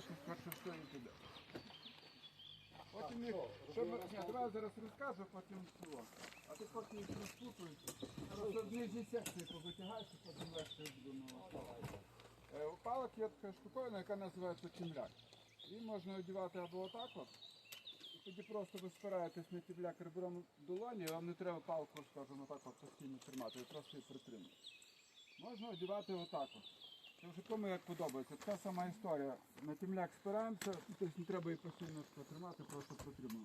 що скорше все і піде. Потім їх, ні, давай зараз розкажу, потім цього. А ти поки їх розпутуєш, просто одні зі секції повитягаєш, потім легше буде. Е, У палок є така штуковина, яка називається тімляк. Її можна одягати або отак от, і тоді просто ви спираєтесь на тімляк ребром долоні, і вам не треба палку, скажімо так, постійно тримати, ви просто її притримуєте. Можна одягати отак от. Кому як подобається. Така сама історія. На тімляк спираємося, тобто не треба її постійно тримати, просто палку.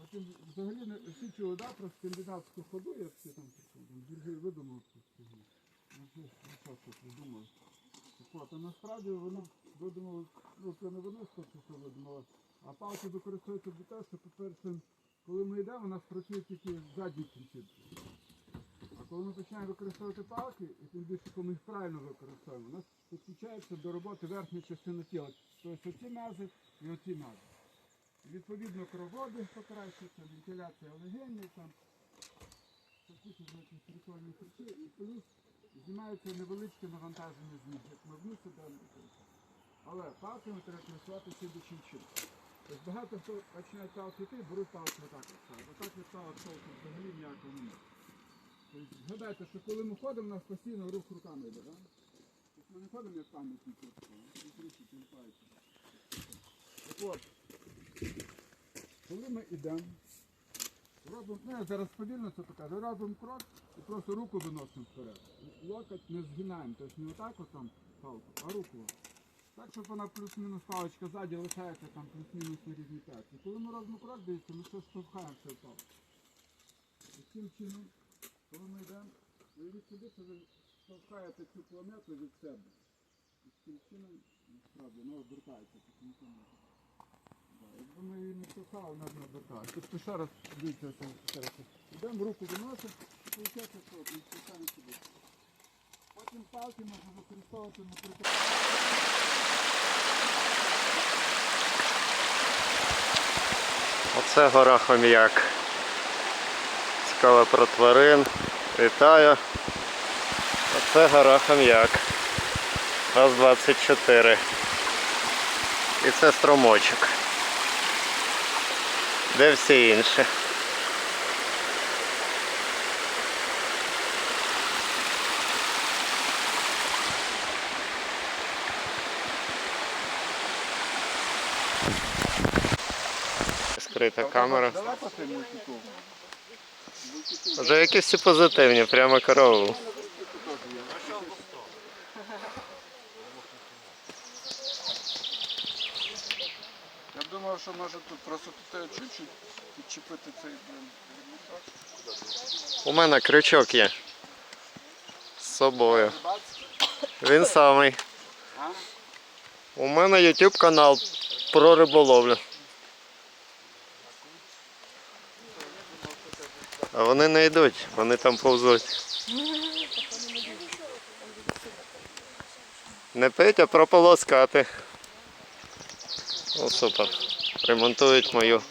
Потім взагалі не всі чули, да, про скандинавську ходу, як всі там Сергій видумав цю. Ну, ну, що а насправді вони видумали, ну це не вони це видумали, а палки використовуються для того, що, по-перше, коли ми йдемо, у нас працює тільки задні кінцівки. Коли ми починаємо використовувати палки, і тим більше, коли ми їх правильно використовуємо, у нас підключається до роботи верхня частина тіла. Тобто оці м'язи і оці м'язи. Відповідно, кровообіг покращується, вентиляція легенів, там, значить, прикольні речі, і плюс знімається невеличке навантаження з ніг, як ми вниз ідемо. Але палками треба користуватися слідчим чином. Тобто багато хто починає палки йти, беруть палки отак от ставити. Отак від палок толку взагалі ніякого немає. Згадайте, що коли ми ходимо, у нас постійно рух руками йде, так? Ми не ходимо як пам'ятники, і трішки тіліпається. Так от, коли ми йдемо, робимо, ну я зараз повільно це покажу, робимо крок і просто руку виносимо вперед. Локоть не згинаємо, тобто не отак от там палку, а руку. Так, щоб вона плюс-мінус паличка ззаді лишається там плюс-мінус на рівні п'ятці. Коли ми робимо крок, дивіться, ми все штовхаємо все палку. Таким чином, коли ми йдемо, уявіть собі, що ви штовхаєте цю планету від себе. І таким чином, насправді, вона обертається таким чином. Якби ми її не штовхали, вона б не оберталася. Тобто ще раз, дивіться, ще раз. Йдемо, руку виносимо, і виходить, що і штовхаємо сюди. Потім палки можна використовувати, наприклад. Оце гора Хом'як. Цікаво про тварин. Вітаю. Оце гора Хом'як. ГАЗ-24. І це струмочок. Де всі інші? Скрита камера. Вже якісь всі позитивні, прямо корову. Я думав, що може тут просто тут чуть-чуть підчепити цей блин. У мене крючок є. З собою. Він самий. У мене YouTube канал про риболовлю. А вони не йдуть, вони там повзуть. Не пить, а прополоскати. О, супер. Ремонтують мою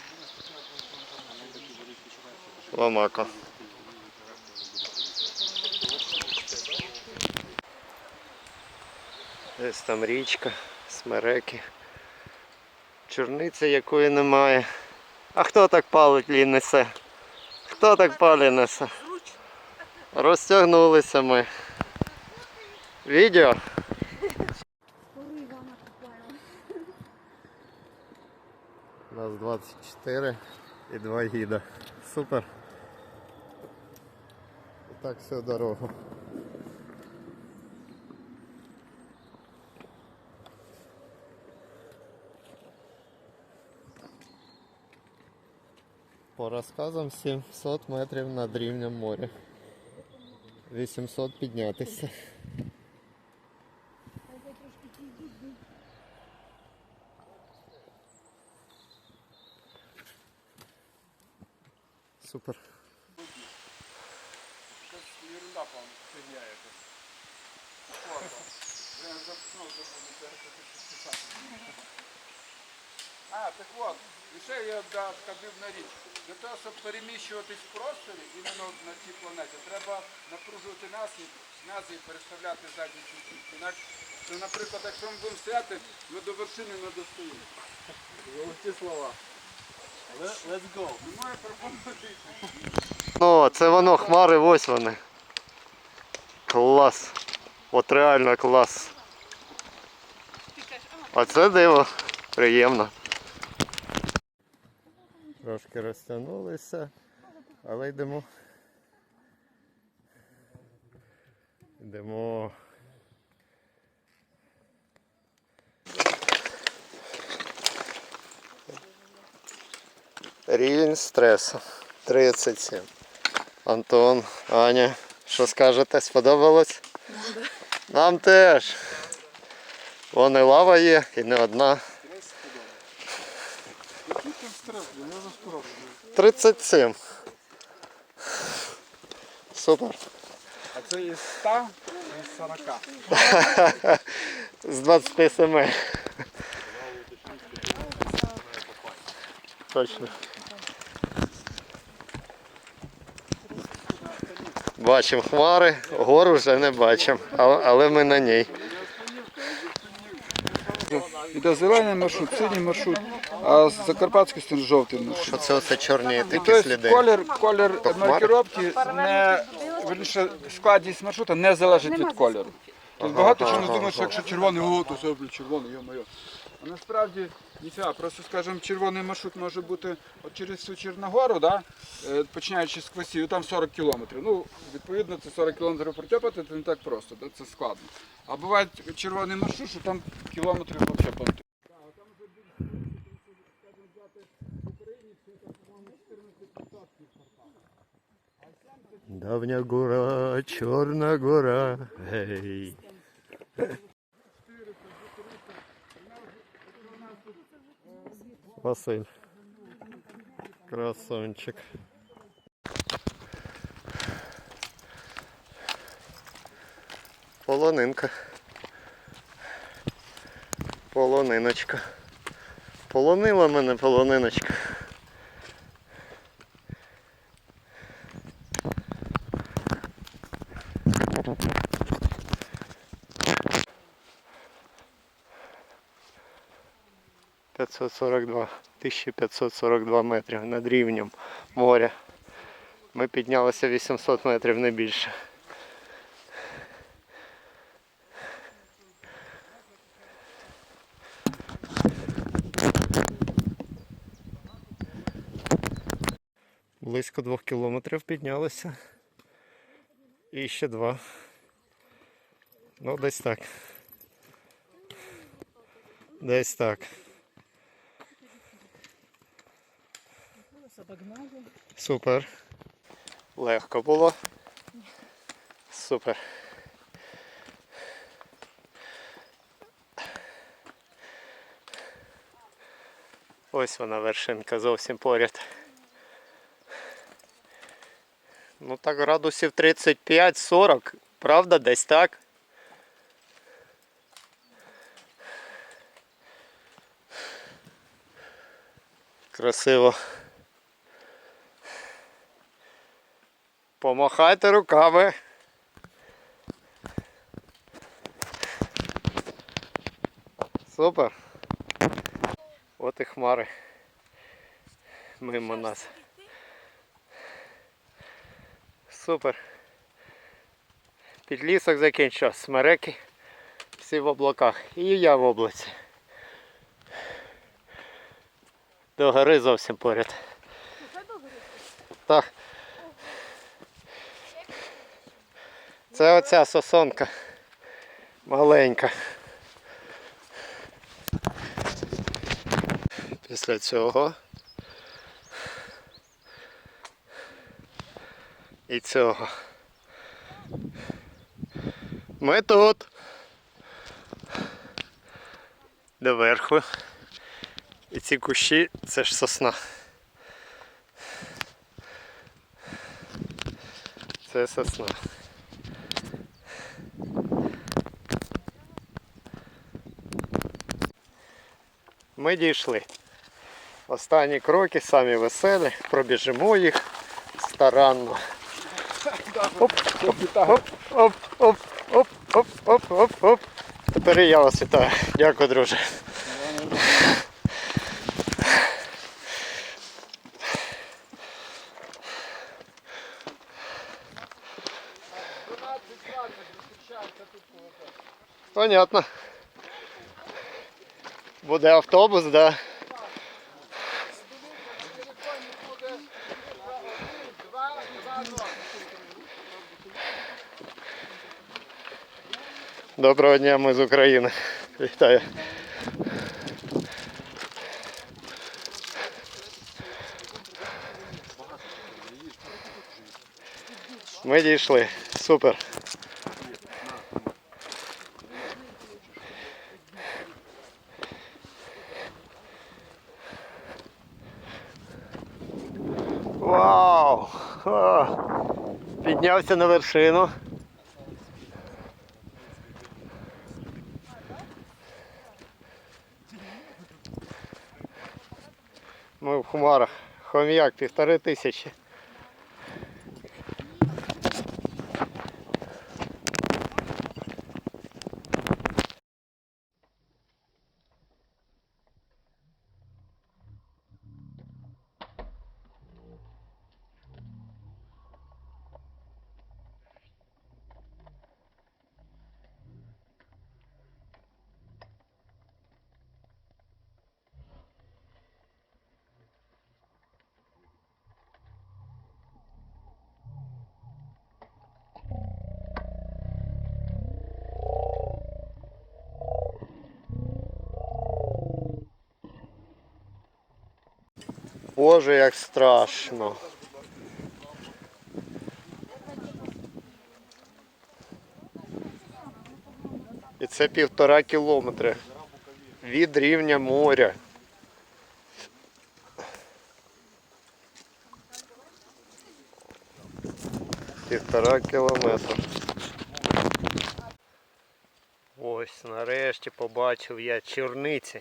ламаку. Десь там річка, смереки. Чорниці якої немає. А хто так палить лін несе? Хто так палі несе? Розтягнулися ми. Відео? У нас 24 і 2 гіда. Супер. І так всю дорогу. По розказам 700 метрів над рівнем моря. 800 піднятися. Супер. Щось ерунда, по-моєму, фігня якась. Форма. Я запхнув, забуду, це писати. А, так от, і ще я да, вказив на річ. Для того, щоб переміщуватись в просторі, іменно на цій планеті, треба напружувати м'язи і переставляти задні кінцівки. Інакше Це, наприклад, якщо ми будемо стояти, ми до вершини не достаємо. Золоті слова. Let's go. Немає пропозиції. О, це воно, хмари, ось вони. Клас. От реально клас. Оце диво. Приємно. Трошки розтягнулися, але йдемо. Йдемо. Рівень стресу 37. Антон, Аня, що скажете, сподобалось? Нам теж. Вон і лава є, і не одна. Який там стрес, блін, я вже спробую. 37. Супер. А це із 100 і з 40. З 27. Точно. Бачимо хмари, гор вже не бачимо, але ми на ній. Іде зелений маршрут, синій маршрут, а з Закарпатської сторони жовтий маршрут. Що це оце чорні такі Тобто сліди? колір, колір маркіровки не верніше, складність маршрута не залежить від кольору. Тобто багато чого думають, що якщо червоний, о, то це червоний, йо-моє. А насправді ніфіга, просто скажімо, червоний маршрут може бути от через всю Чорногору, да? е, починаючи з Квасів, там 40 кілометрів. Ну, відповідно, це 40 кілометрів протяпати, це не так просто, да? це складно. А буває червоний маршрут, що там кілометрів взагалі понти. Давня гора, чорна гора, гей. Василь. Красончик. Полонинка. Полониночка. Полонила мене полониночка. П'ятсот сорок два. 1542 метрів над рівнем моря. Ми піднялися 800 метрів, не більше. Близько двох кілометрів піднялися. І ще два. Ну, десь так. Десь так. Супер. Легко було. Супер. Ось вона вершинка зовсім поряд. Ну так градусів 35-40, правда, десь так. Красиво. Помахайте руками. Супер. От і хмари. Мимо нас. Супер. Підлісок закінчив. Смереки. Всі в облаках. І я в облаці. До гори зовсім поряд. Так. Це оця сосонка. Маленька. Після цього. І цього. Ми тут. Доверху. І ці кущі це ж сосна. Це сосна. Ми дійшли. Останні кроки, самі веселі, пробіжимо їх старанно. Оп, оп, оп, оп, оп, оп, оп, оп, оп, оп. Тепер і я вас вітаю. Дякую, друже. Понятно. Буде автобус, да. Доброго дня, ми з України. Вітаю. Ми дійшли. Супер. Вау! О, піднявся на вершину. Ми в хмарах. Хом'як півтори тисячі. Боже, як страшно. І це півтора кілометри від рівня моря. Півтора кілометра. Ось нарешті побачив я черниці.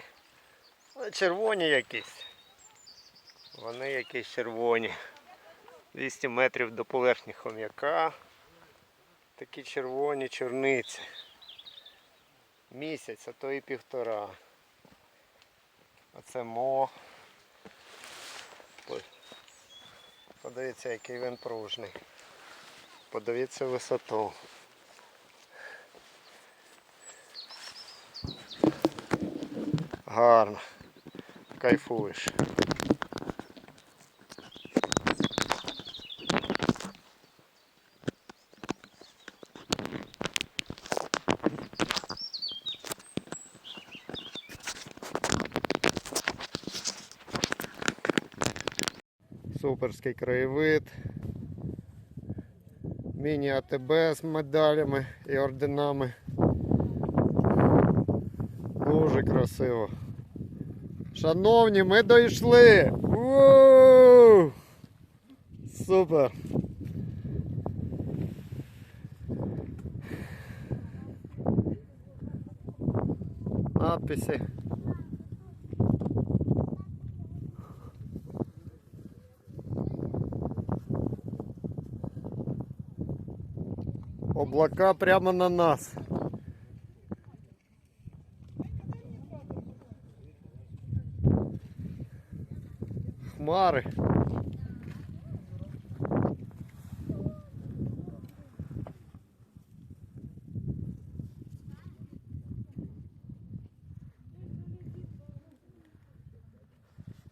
Червоні якісь. Вони якісь червоні. 200 метрів до поверхні хом'яка. Такі червоні чорниці. Місяць, а то і півтора. А це мо. Ой. Подивіться, який він пружний. Подивіться висоту. Гарно. Кайфуєш. Суперський краєвид. Міні-АТБ з медалями і орденами. Дуже красиво. Шановні, ми дійшли! у Супер! Надписи. Облака прямо на нас. Хмари.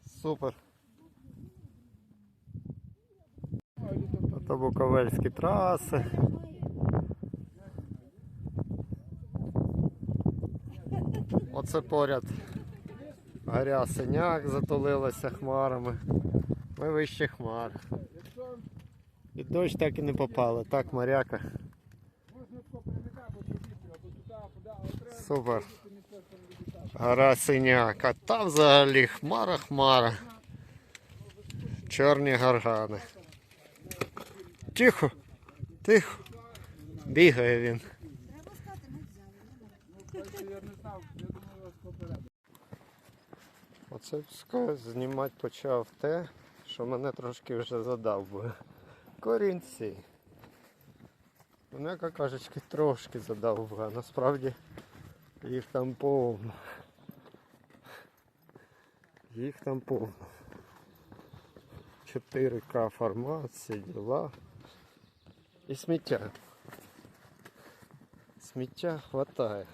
Супер. Це Буковельські траси. Оце поряд горя синяк затулилася хмарами. Ми вище хмар. І дощ так і не попали. Так, моряка. Супер. Гора синяк. А там взагалі хмара хмара. Чорні гаргани. Тихо, тихо. Бігає він. Я не знав, я думаю, вас попередив. Оце знімати почав те, що мене трошки вже задав. Корінці. Мене, як кажучки, трошки задав а насправді Їх там повно. Їх там повно. 4К формат, всі діла. І сміття. Сміття хватає.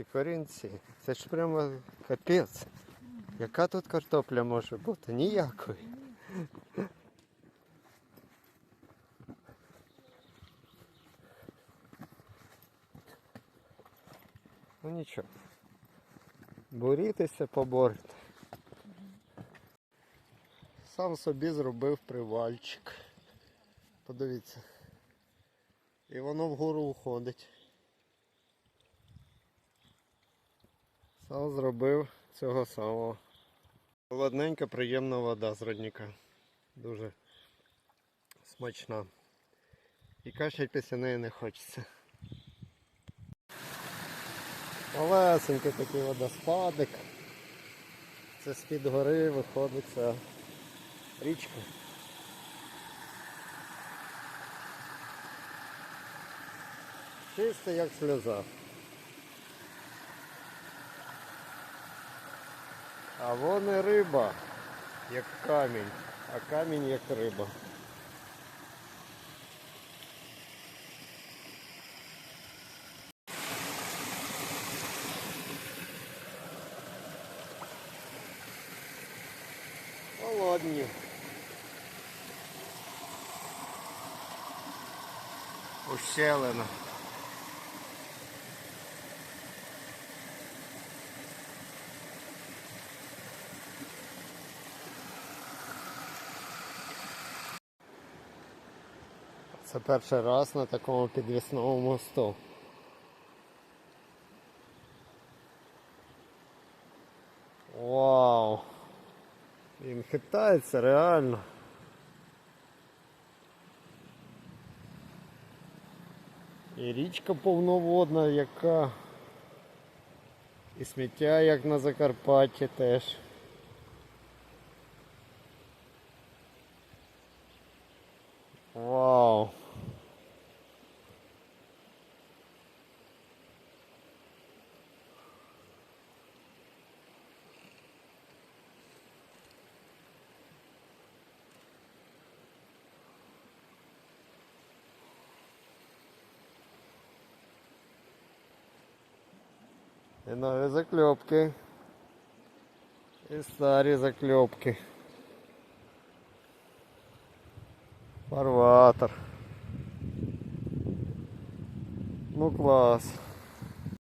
Ці корінці. Це ж прямо капець. Яка тут картопля може бути? Ніякої. Ну нічого. Борітеся, поборете. Сам собі зробив привальчик. Подивіться. І воно вгору уходить. Сам зробив цього самого. Холодненька, приємна вода з родника. Дуже смачна. І кашлять після неї не хочеться. Малесенький такий водоспадик. Це з-під гори виходить ця річка. Чисто як сльоза. А вон і риба, як камінь, а камінь як риба. Холодні. Ущелина. Це перший раз на такому підвісному мосту. Вау! Він хитається реально. І річка повноводна, яка. І сміття, як на Закарпатті теж. І нові закльопки. І старі закльопки. Фарватер. Ну клас.